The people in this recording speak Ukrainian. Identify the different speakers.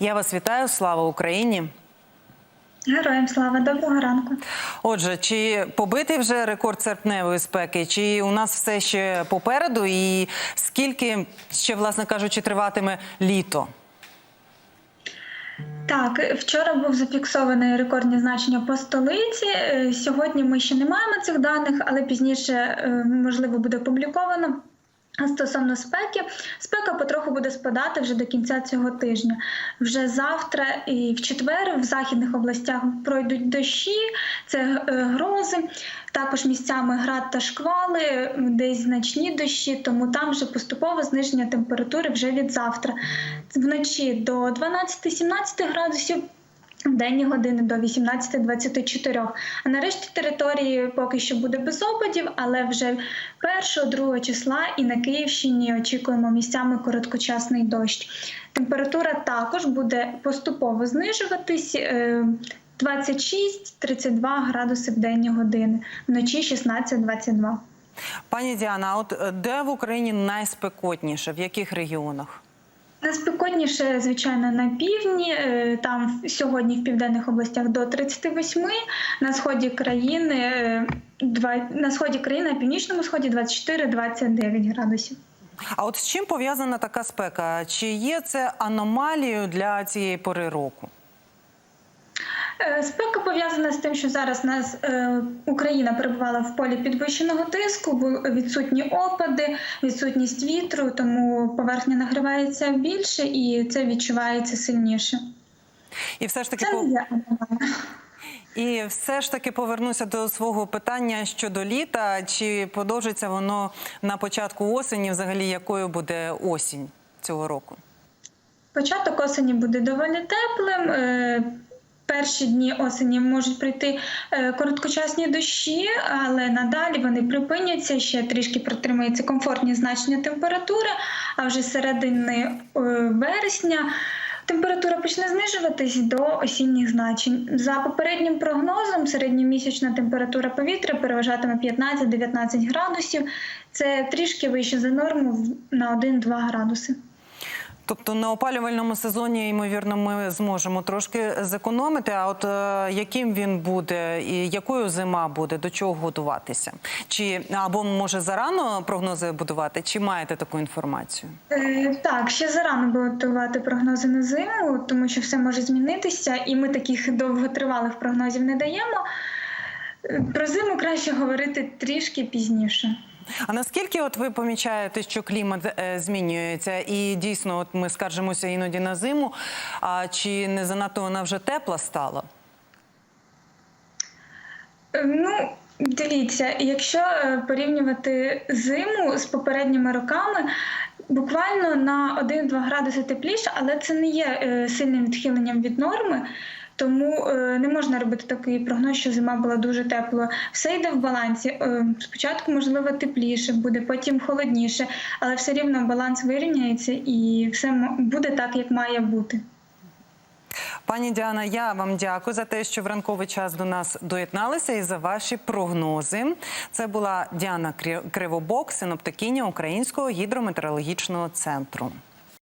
Speaker 1: Я вас вітаю. Слава Україні!
Speaker 2: Героям слава, доброго ранку.
Speaker 1: Отже, чи побитий вже рекорд серпневої спеки, чи у нас все ще попереду, і скільки ще, власне кажучи, триватиме літо?
Speaker 2: Так, вчора був зафіксований рекордні значення по столиці. Е, Сьогодні ми ще не маємо цих даних, але пізніше е, можливо буде опубліковано. А Стосовно спеки, спека потроху буде спадати вже до кінця цього тижня. Вже завтра і в четвер в західних областях пройдуть дощі, це е, грози, також місцями град та шквали, десь значні дощі, тому там вже поступове зниження температури вже від завтра. Вночі до 12-17 градусів. В денні години до 18-24. А нарешті території поки що буде без опадів, але вже 1-2 числа і на Київщині очікуємо місцями короткочасний дощ. Температура також буде поступово знижуватись. е, 26-32 градуси в денні години, вночі 16-22.
Speaker 1: Пані Діана, от е, де в Україні найспекотніше? В яких регіонах?
Speaker 2: Найспекотніше, звичайно, на півдні. е, Там сьогодні в південних областях до 38, на сході країни е, на сході країни, на північному сході 24-29 градусів.
Speaker 1: А от з чим пов'язана така спека? Чи є це аномалією для цієї пори року?
Speaker 2: Е, Спека пов'язана з тим, що зараз нас е, Україна перебувала в полі підвищеного тиску, відсутні опади, відсутність вітру, тому поверхня нагрівається більше і це відчувається сильніше.
Speaker 1: І все ж таки
Speaker 2: Це
Speaker 1: по-
Speaker 2: не є.
Speaker 1: І все ж таки повернуся до свого питання щодо літа. Чи продовжиться воно на початку осені? Взагалі, якою буде осінь цього року?
Speaker 2: Початок осені буде доволі теплим. Перші дні осені можуть прийти е, короткочасні дощі, але надалі вони припиняться. Ще трішки протримається комфортні значення температури. А вже середини е, вересня температура почне знижуватись до осінніх значень. За попереднім прогнозом, середньомісячна температура повітря переважатиме 15-19 градусів. Це трішки вище за норму на 1-2 градуси.
Speaker 1: Тобто на опалювальному сезоні, ймовірно, ми зможемо трошки зекономити. А от е, яким він буде, і якою зима буде, до чого готуватися? Чи або може зарано прогнози будувати, чи маєте таку інформацію?
Speaker 2: Е, Так, ще зарано було готувати прогнози на зиму, тому що все може змінитися, і ми таких довготривалих прогнозів не даємо. Е, Про зиму краще говорити трішки пізніше.
Speaker 1: А наскільки от ви помічаєте, що клімат е, змінюється, і дійсно, от ми скаржимося іноді на зиму, а чи не занадто вона вже тепла стала?
Speaker 2: Е, Ну, дивіться, якщо е, порівнювати зиму з попередніми роками, буквально на 1-2 градуси тепліше, але це не є сильним відхиленням від норми. Тому е, не можна робити такий прогноз, що зима була дуже теплою. Все йде в балансі. Е, спочатку, можливо, тепліше буде, потім холодніше, але все рівно баланс вирівняється і все буде так, як має бути.
Speaker 1: Пані Діана, я вам дякую за те, що в ранковий час до нас доєдналися і за ваші прогнози. Це була Діана Кривобок, синоптикиня Українського гідрометеорологічного центру.